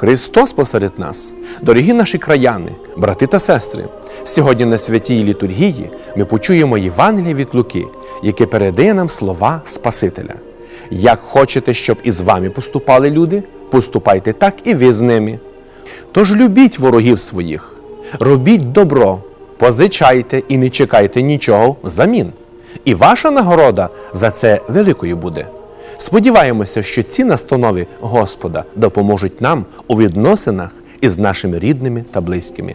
Христос посеред нас, дорогі наші краяни, брати та сестри. Сьогодні на святій літургії ми почуємо Євангеліє від Луки, яке передає нам слова Спасителя. Як хочете, щоб із вами поступали люди, поступайте так і ви з ними. Тож любіть ворогів своїх, робіть добро, позичайте і не чекайте нічого взамін. І ваша нагорода за це великою буде. Сподіваємося, що ці настанови Господа допоможуть нам у відносинах із нашими рідними та близькими.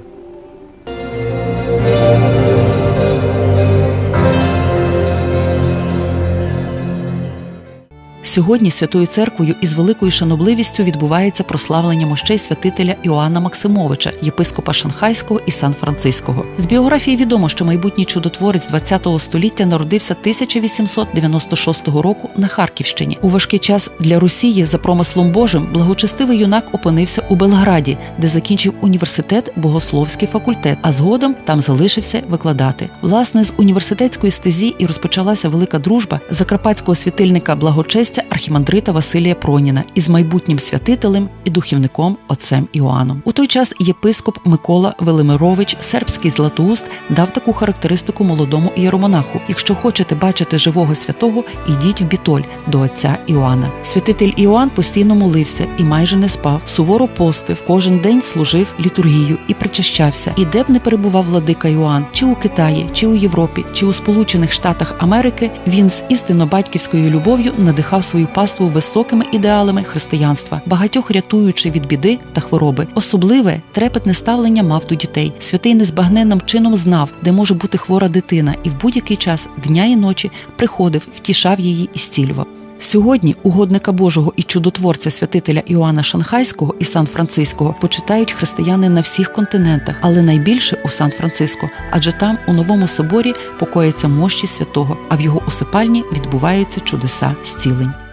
Сьогодні Святою Церквою із великою шанобливістю відбувається прославлення мощей святителя Іоанна Максимовича, єпископа Шанхайського і Сан-Франциского. З біографії відомо, що майбутній чудотворець ХХ століття народився 1896 року на Харківщині. У важкий час для Росії за промислом Божим благочестивий юнак опинився у Белграді, де закінчив університет, богословський факультет, а згодом там залишився викладати. Власне, з університетської стезі і розпочалася велика дружба закарпатського світильника благочестя архімандрита Василія Проніна із майбутнім святителем і духівником отцем Іоанном. У той час єпископ Микола Велимирович, сербський златоуст, дав таку характеристику молодому ієромонаху: якщо хочете бачити живого святого, ідіть в бітоль до отця Іоанна. Святитель Іоанн постійно молився і майже не спав, суворо постив, кожен день служив літургію і причащався. І де б не перебував владика Іоанн, чи у Китаї, чи у Європі, чи у Сполучених Штатах Америки, він з істинно батьківською любов'ю надихав свою паству високими ідеалами християнства, багатьох рятуючи від біди та хвороби. Особливе трепетне ставлення мав до дітей. Святий незбагненним чином знав, де може бути хвора дитина, і в будь-який час дня і ночі приходив, втішав її і зцілював. Сьогодні угодника Божого і чудотворця святителя Іоанна Шанхайського і Сан-Франциского почитають християни на всіх континентах, але найбільше у Сан-Франциско, адже там у новому соборі покояться мощі святого, а в його усипальні відбуваються чудеса зцілень.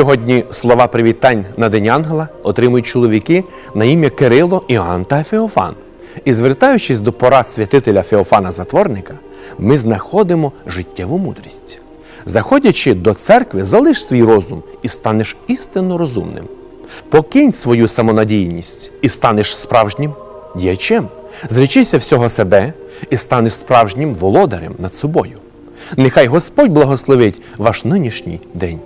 Сьогодні слова привітань на День Ангела отримують чоловіки на ім'я Кирило, Іоанн та Феофан. І звертаючись до порад святителя Феофана Затворника, ми знаходимо життєву мудрість. Заходячи до церкви, залиш свій розум і станеш істинно розумним. Покинь свою самонадійність і станеш справжнім діячем. Зречися всього себе і станеш справжнім володарем над собою. Нехай Господь благословить ваш нинішній день.